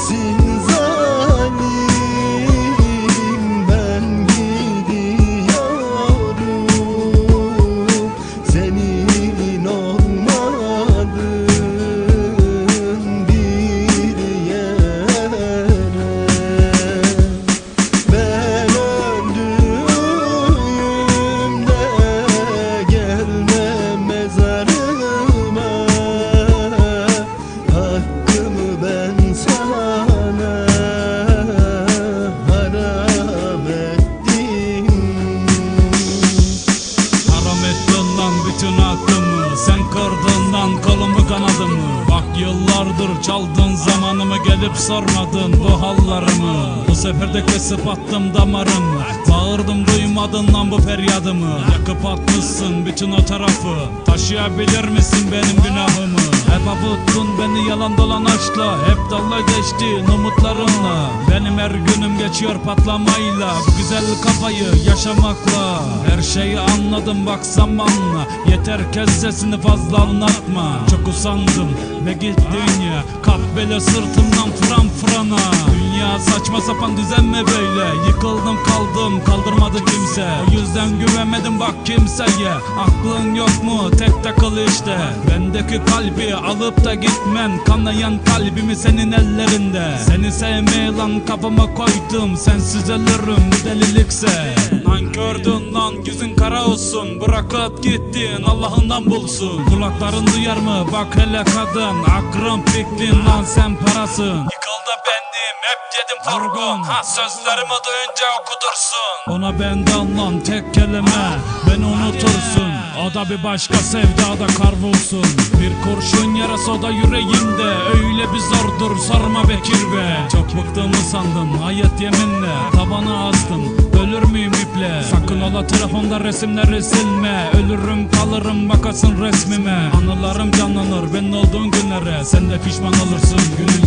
see kolumu kanadımı Bak yıllardır çaldın zamanımı Gelip sormadın bu hallarımı Bu sefer de kesip attım damarımı Bağırdım duymadın lan bu feryadımı. Yakıp atmışsın bütün o tarafı. Taşıyabilir misin benim günahımı? Hep avuttun beni yalan dolan aşkla. Hep dalga geçtin umutlarınla. Benim her günüm geçiyor patlamayla. Bu güzel kafayı yaşamakla. Her şeyi anladım bak zamanla. Yeter kes sesini fazla anlatma. Çok usandım ve gittin ya Kap bele sırtımdan fıran fırana. Dünya saçma sapan düzen mi böyle. Yıkıldım kaldım kaldırmadı kimse. O yüzden güvenmedim bak kimseye. Aklın yok mu? Tek takıl işte. Bendeki kalbi alıp da gitmen. Kanayan kalbimi senin ellerinde. Seni sevmeye lan kafama koydum. Sensiz ölürüm delilikse Nankördün lan yüzün kara olsun. Bırakıp gittin Allah'ından bulsun. Kulakların duyar mı? Bak hele kadın. Akrım fikrin lan sen parasın. Yıkıldı bendim hep dedim vurgun Ha sözlerimi duyunca okutursun Ona benden lan tek kelime. Unutursun O da bir başka sevdada karvulsun. Bir kurşun yarası o da yüreğimde. Öyle bir zordur sorma Bekir be Çok bıktığımı sandım hayat yeminle. Tabana astım Ölür müyüm iple? Sakın ola telefonda resimleri silme. Ölürüm kalırım bakasın resmime. Anılarım canlanır benim olduğun günlere. Sen de pişman olursun günün